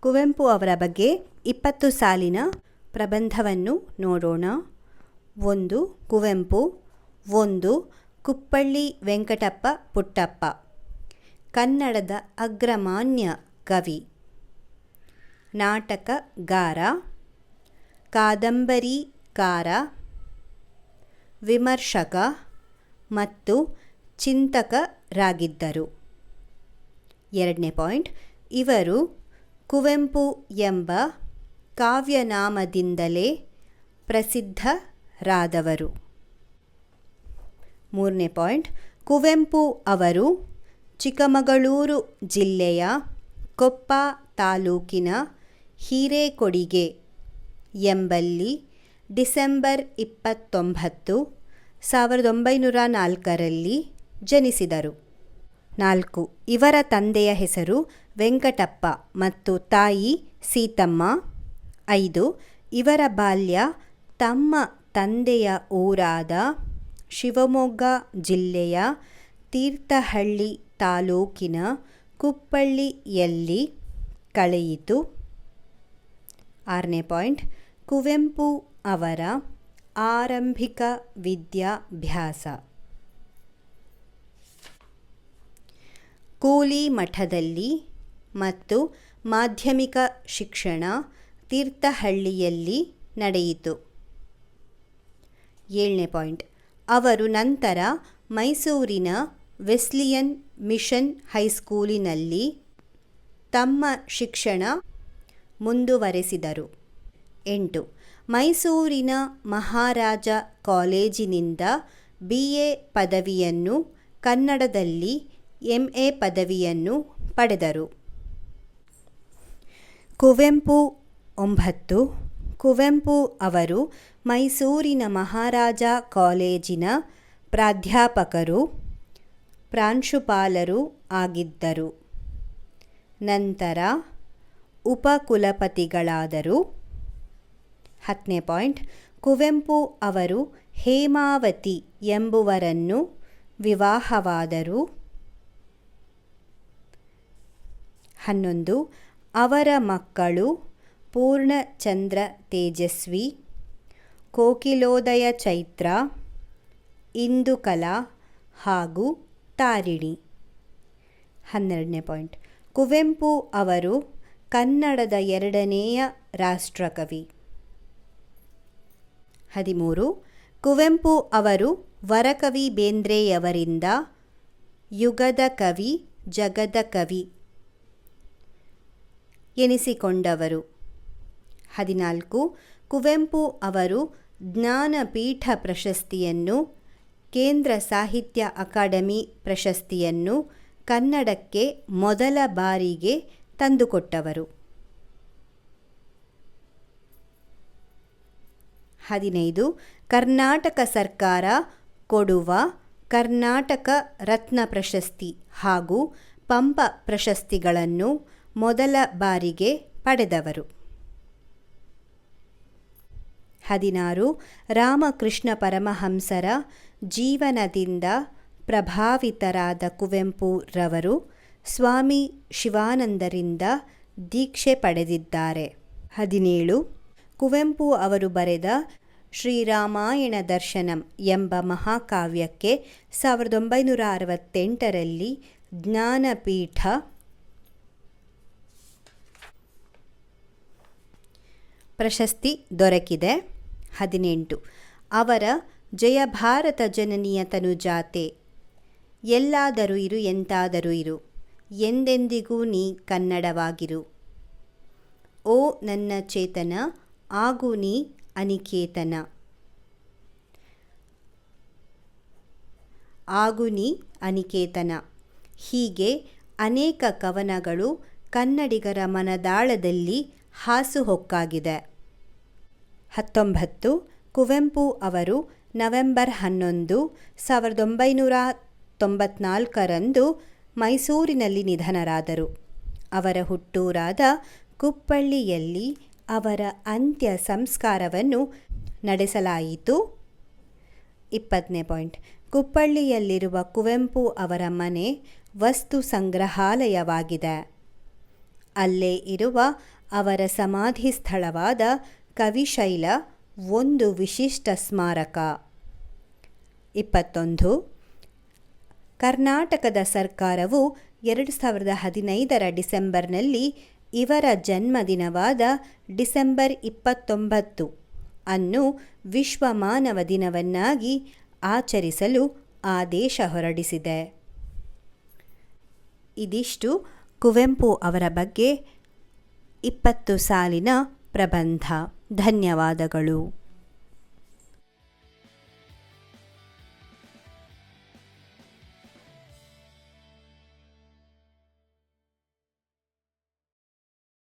ಕುವೆಂಪು ಅವರ ಬಗ್ಗೆ ಇಪ್ಪತ್ತು ಸಾಲಿನ ಪ್ರಬಂಧವನ್ನು ನೋಡೋಣ. ಒಂದು, ಕುವೆಂಪು. ಒಂದು, ಕುಪ್ಪಳ್ಳಿ ವೆಂಕಟಪ್ಪ ಪುಟ್ಟಪ್ಪ. ಕನ್ನಡದ ಅಗ್ರಮಾನ್ಯ ಕವಿ. ನಾಟಕಗಾರ ಕಾದಂಬರಿಕಾರ ವಿಮರ್ಶಕ ಮತ್ತು ಚಿಂತಕರಾಗಿದ್ದರು. ಎರಡನೇ ಪಾಯಿಂಟ್, ಇವರು ಕುವೆಂಪು ಎಂಬ ಕಾವ್ಯನಾಮದಿಂದಲೇ ಪ್ರಸಿದ್ಧರಾದವರು. ಮೂರನೇ ಪಾಯಿಂಟ್. ಕುವೆಂಪು ಅವರು ಚಿಕ್ಕಮಗಳೂರು ಜಿಲ್ಲೆಯ ಕೊಪ್ಪ ತಾಲೂಕಿನ ಹಿರೇಕೊಡಿಗೆ ಎಂಬಲ್ಲಿ ಡಿಸೆಂಬರ್ ಇಪ್ಪತ್ತೊಂಬತ್ತು ಸಾವಿರದ ಒಂಬೈನೂರ ನಾಲ್ಕರಲ್ಲಿ ಜನಿಸಿದರು. ನಾಲ್ಕು. ಇವರ ತಂದೆಯ ಹೆಸರು ವೆಂಕಟಪ್ಪ ಮತ್ತು ತಾಯಿ ಸೀತಮ್ಮ. ಐದು. ಇವರ ಬಾಲ್ಯ ತಮ್ಮ ತಂದೆಯ ಊರಾದ ಶಿವಮೊಗ್ಗ ಜಿಲ್ಲೆಯ ತೀರ್ಥಹಳ್ಳಿ ತಾಲೂಕಿನ ಕುಪ್ಪಳ್ಳಿಯಲ್ಲಿ ಕಳೆಯಿತು. ಆರನೇ ಪಾಯಿಂಟ್. ಕುವೆಂಪು ಅವರ ಆರಂಭಿಕ ವಿದ್ಯಾಭ್ಯಾಸ. ಕೂಲಿ ಮಠದಲ್ಲಿ ಮತ್ತು ಮಾಧ್ಯಮಿಕ ಶಿಕ್ಷಣ ತೀರ್ಥಹಳ್ಳಿಯಲ್ಲಿ ನಡೆಯಿತು. ಏಳನೇ ಪಾಯಿಂಟ್. ಅವರು ನಂತರ ಮೈಸೂರಿನ ವೆಸ್ಲಿಯನ್ ಮಿಷನ್ ಹೈಸ್ಕೂಲಿನಲ್ಲಿ ತಮ್ಮ ಶಿಕ್ಷಣ ಮುಂದುವರೆಸಿದರು. ಎಂಟು. ಮೈಸೂರಿನ ಮಹಾರಾಜ ಕಾಲೇಜಿನಿಂದ ಬಿ ಎ ಪದವಿಯನ್ನು ಕನ್ನಡದಲ್ಲಿ ಎಂ ಎ ಪದವಿಯನ್ನು ಪಡೆದರು. ಕುವೆಂಪು ಒಂಬತ್ತು. ಕುವೆಂಪು ಅವರು ಮೈಸೂರಿನ ಮಹಾರಾಜ ಕಾಲೇಜಿನ ಪ್ರಾಧ್ಯಾಪಕರು, ಪ್ರಾಂಶುಪಾಲರು ಆಗಿದ್ದರು. ನಂತರ ಉಪಕುಲಪತಿಗಳಾದರು. ಹತ್ತನೇ ಪಾಯಿಂಟ್. ಕುವೆಂಪು ಅವರು ಹೇಮಾವತಿ ಎಂಬುವರನ್ನು ವಿವಾಹವಾದರು. ಹನ್ನೊಂದು, ಅವರ ಮಕ್ಕಳು ಪೂರ್ಣಚಂದ್ರ ತೇಜಸ್ವಿ, ಕೋಕಿಲೋದಯ ಚೈತ್ರ ಇಂದುಕಲಾ ಹಾಗೂ ತಾರಿಣಿ. ಹನ್ನೆರಡನೇ ಪಾಯಿಂಟ್. ಕುವೆಂಪು ಅವರು ಕನ್ನಡದ ಎರಡನೆಯ ರಾಷ್ಟ್ರಕವಿ. ಹದಿಮೂರು, ಕುವೆಂಪು ಅವರು ವರಕವಿ ಬೇಂದ್ರೆಯವರಿಂದ ಯುಗದ ಕವಿ, ಜಗದ ಕವಿ. ಎನಿಸಿಕೊಂಡವರು. ಹದಿನಾಲ್ಕು, ಕುವೆಂಪು ಅವರು ಜ್ಞಾನಪೀಠ ಪ್ರಶಸ್ತಿಯನ್ನು, ಕೇಂದ್ರ ಸಾಹಿತ್ಯ ಅಕಾಡೆಮಿ ಪ್ರಶಸ್ತಿಯನ್ನು ಕನ್ನಡಕ್ಕೆ ಮೊದಲ ಬಾರಿಗೆ ತಂದುಕೊಟ್ಟವರು. ಹದಿನೈದು, ಕರ್ನಾಟಕ ಸರ್ಕಾರ ಕೊಡುವ ಕರ್ನಾಟಕ ರತ್ನ ಪ್ರಶಸ್ತಿ ಹಾಗೂ ಪಂಪ ಪ್ರಶಸ್ತಿಗಳನ್ನು ಮೊದಲ ಬಾರಿಗೆ ಪಡೆದವರು. ಹದಿನಾರು, ರಾಮಕೃಷ್ಣ ಪರಮಹಂಸರ ಜೀವನದಿಂದ ಪ್ರಭಾವಿತರಾದ ಕುವೆಂಪುರವರು ಸ್ವಾಮಿ ಶಿವಾನಂದರಿಂದ ದೀಕ್ಷೆ ಪಡೆದಿದ್ದಾರೆ. ಹದಿನೇಳು, ಕುವೆಂಪು ಅವರು ಬರೆದ ಶ್ರೀರಾಮಾಯಣ ದರ್ಶನಂ ಎಂಬ ಮಹಾಕಾವ್ಯಕ್ಕೆ ಸಾವಿರದ ಒಂಬೈನೂರ ಅರವತ್ತೆಂಟರಲ್ಲಿ ಜ್ಞಾನಪೀಠ ಪ್ರಶಸ್ತಿ ದೊರಕಿದೆ. ಹದಿನೆಂಟು. ಅವರ ಜಯ ಭಾರತ ಜನನಿಯ ತನುಜಾತೆ. ಎಲ್ಲಾದರೂ ಇರು, ಎಂತಾದರೂ ಇರು. ಎಂದೆಂದಿಗೂ ನೀ ಕನ್ನಡವಾಗಿರು. ಓ ನನ್ನ ಚೇತನ, ಆಗು ನೀ ಅನಿಕೇತನ. ಆಗು ನೀ ಅನಿಕೇತನ. ಹೀಗೆ ಅನೇಕ ಕವನಗಳು ಕನ್ನಡಿಗರ ಮನದಾಳದಲ್ಲಿ ಹಾಸುಹೊಕ್ಕಾಗಿದೆ. ಹತ್ತೊಂಬತ್ತು, ಕುವೆಂಪು ಅವರು ನವೆಂಬರ್ ಹನ್ನೊಂದು ಸಾವಿರದ ಒಂಬೈನೂರ ತೊಂಬತ್ನಾಲ್ಕರಂದು ಮೈಸೂರಿನಲ್ಲಿ ನಿಧನರಾದರು. ಅವರ ಹುಟ್ಟೂರಾದ ಕುಪ್ಪಳ್ಳಿಯಲ್ಲಿ ಅವರ ಅಂತ್ಯ ಸಂಸ್ಕಾರವನ್ನು ನಡೆಸಲಾಯಿತು. ಇಪ್ಪತ್ತನೇ ಪಾಯಿಂಟ್. ಕುಪ್ಪಳ್ಳಿಯಲ್ಲಿರುವ ಕುವೆಂಪು ಅವರ ಮನೆ ವಸ್ತು ಸಂಗ್ರಹಾಲಯವಾಗಿದೆ. ಅಲ್ಲೇ ಇರುವ ಅವರ ಸಮಾಧಿ ಸ್ಥಳವಾದ ಕವಿಶೈಲ ಒಂದು ವಿಶಿಷ್ಟ ಸ್ಮಾರಕ. ಇಪ್ಪತ್ತೊಂದು. ಕರ್ನಾಟಕದ ಸರ್ಕಾರವು ಎರಡು ಸಾವಿರದ ಹದಿನೈದರ ಡಿಸೆಂಬರ್ನಲ್ಲಿ ಇವರ ಜನ್ಮದಿನವಾದ ಡಿಸೆಂಬರ್ ಇಪ್ಪತ್ತೊಂಬತ್ತು ಅನ್ನು ವಿಶ್ವ ಮಾನವ ದಿನವನ್ನಾಗಿ ಆಚರಿಸಲು ಆದೇಶ ಹೊರಡಿಸಿದೆ. ಇದಿಷ್ಟು. ಕುವೆಂಪು ಅವರ ಬಗ್ಗೆ. ಇಪ್ಪತ್ತು ಸಾಲಿನ ಪ್ರಬಂಧ. ಧನ್ಯವಾದಗಳು.